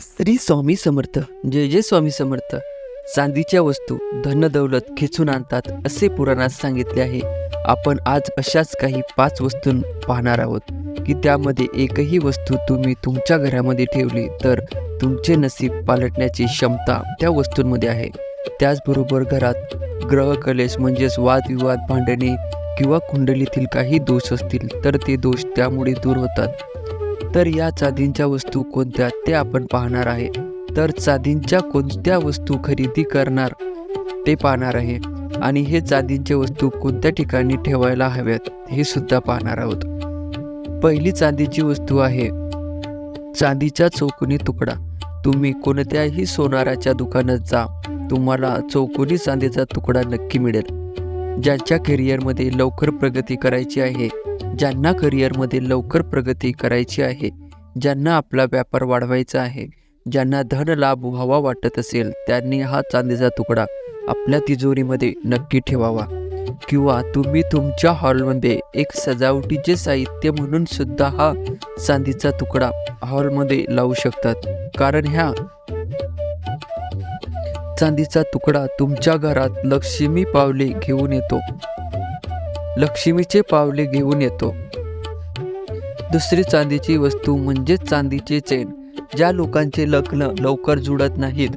श्री स्वामी समर्थ. जय जय स्वामी समर्थ. चांदीच्या वस्तू धन दौलत खेचून आणतात असे पुराणात सांगितले आहे. आपण आज अशाच काही पाच वस्तू पाहणार आहोत. की त्यामध्ये एकही वस्तू तुम्ही तुमच्या घरामध्ये ठेवली तर तुमचे नसीब पालटण्याची क्षमता त्या वस्तूंमध्ये आहे. त्याचबरोबर घरात ग्रह कलेश म्हणजेच वादविवाद भांडणे किंवा कुंडलीतील काही दोष असतील तर ते दोष त्यामुळे दूर होतात. तर या चांदींच्या वस्तू कोणत्या ते आपण पाहणार आहे. तर चांदींच्या कोणत्या वस्तू खरेदी करणार ते पाहणार आहे. आणि हे चांदींचे वस्तू कोणत्या ठिकाणी ठेवायला हव्यात हे सुद्धा पाहणार आहोत. पहिली चांदीची वस्तू आहे चांदीच्या चौकोनी तुकडा. तुम्ही कोणत्याही सोनाराच्या दुकानात जा तुम्हाला चौकोनी चांदीचा तुकडा नक्की मिळेल. ज्यांच्या करिअरमध्ये लवकर प्रगती करायची आहे ज्यांना करिअरमध्ये लवकर प्रगती करायची आहे ज्यांना आपला व्यापार वाढवायचा आहे ज्यांना धन लाभ व्हावा वाटत असेल त्यांनी हा चांदीचा तुकडा आपल्या तिजोरीमध्ये नक्की ठेवावा. किंवा तुम्ही तुमच्या हॉलमध्ये एक सजावटीचे साहित्य म्हणून सुद्धा हा चांदीचा तुकडा हॉलमध्ये लावू शकतात. कारण ह्या चांदीचा तुकडा तुमच्या घरात लक्ष्मी पावले घेऊन येतो. लक्ष्मीचे पावले घेऊन येतो. दुसरी चांदीची वस्तू म्हणजे चांदीचे चेन ज्या लोकांचे लग्न लवकर जुळत नाहीत.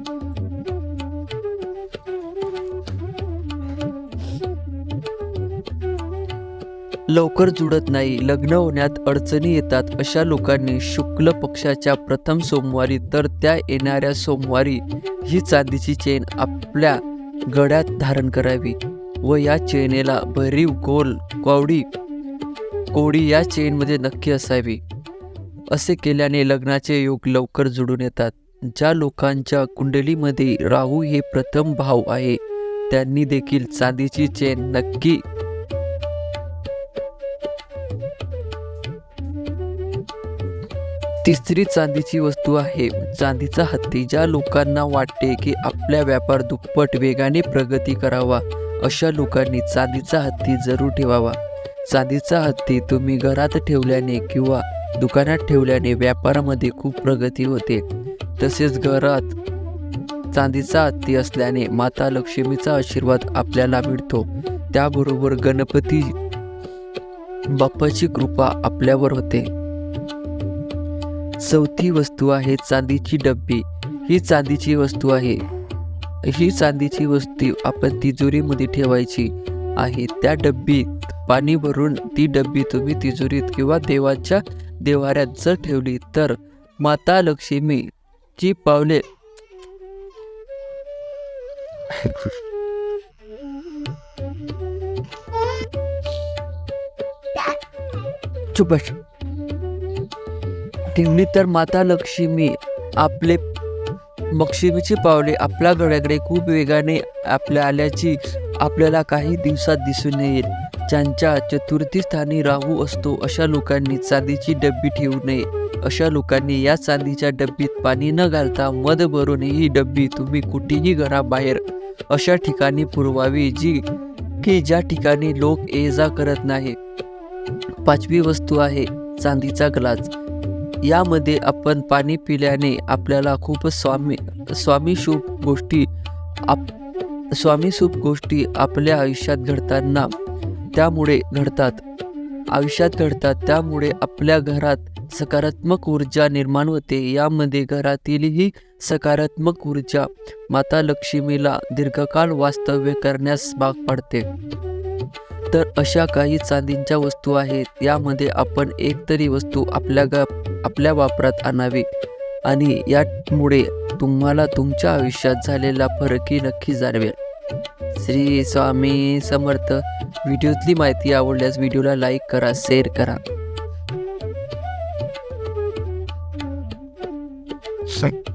लवकर जुळत नाही लग्न होण्यात अडचणी येतात अशा लोकांनी शुक्ल पक्षाच्या प्रथम सोमवारी तर त्या येणाऱ्या सोमवारी ही चांदीची चेन आपल्या गळ्यात धारण करावी. व या चेनेला भरीव गोल कवडी कोडी या चेनमध्ये नक्की असावी. असे केल्याने लग्नाचे योग लवकर जुळून येतात. ज्या लोकांच्या कुंडलीमध्ये राहू हे प्रथम भाव आहे त्यांनी देखील चांदीची चेन नक्की तिसरी चांदीची वस्तू आहे. चांदीचा हत्ती ज्या लोकांना वाटते की आपल्या व्यापार दुप्पट वेगाने प्रगती करावा अशा लोकांनी चांदीचा हत्ती जरूर ठेवावा. चांदीचा हत्ती तुम्ही घरात ठेवल्याने किंवा दुकानात ठेवल्याने व्यापारामध्ये खूप प्रगती होते. तसेच घरात चांदीचा हत्ती असल्याने माता लक्ष्मीचा आशीर्वाद आपल्याला मिळतो. त्याबरोबर गणपती बाप्पाची कृपा आपल्यावर होते. चौथी वस्तू आहे चांदीची डब्बी. ही चांदीची वस्तू आहे. ही चांदीची वस्तू आपण तिजोरीमध्ये ठेवायची आहे. त्या डब्बीत पाणी भरून ती डब्बी तुम्ही तिजोरीत किंवा देवाच्या देवाऱ्यात जर ठेवली तर माता लक्ष्मीची पावले चुप ठेवली तर माता लक्ष्मी आपले लक्ष्मीची पावले आपल्या गळ्याकडे खूप वेगाने आपल्या आल्याची आपल्याला काही दिवसात दिसून येईल. ज्यांच्या चतुर्थी स्थानी राहू असतो अशा लोकांनी चांदीची डब्बी ठेवू नये. अशा लोकांनी या चांदीच्या डब्बीत पाणी न घालता मध भरून ही डब्बी तुम्ही कुठेही घराबाहेर अशा ठिकाणी पुरवावी जी की ज्या ठिकाणी लोक ये जा करत नाही. पाचवी वस्तू आहे चांदीचा ग्लास. यामध्ये आपण पाणी पिल्याने आपल्याला खूप स्वामी स्वामी शुभ गोष्टी आप स्वामी शुभ गोष्टी आपल्या आयुष्यात घडताना त्यामुळे घडतात. आयुष्यात घडतात त्यामुळे आपल्या घरात सकारात्मक ऊर्जा निर्माण होते. यामध्ये घरातीलही सकारात्मक ऊर्जा माता लक्ष्मीला दीर्घकाळ वास्तव्य करण्यास भाग पाडते. तर अशा काही चांदींच्या वस्तू आहेत. यामध्ये आपण एक तरी वस्तू आपल्या गा आपल्या वापरात आणावी. आणि यामुळे तुम्हाला तुमच्या आयुष्यात झालेला फरकही नक्की जाणवेल. श्री स्वामी समर्थ. व्हिडिओतली माहिती आवडल्यास व्हिडिओला लाईक करा शेअर करा. Say,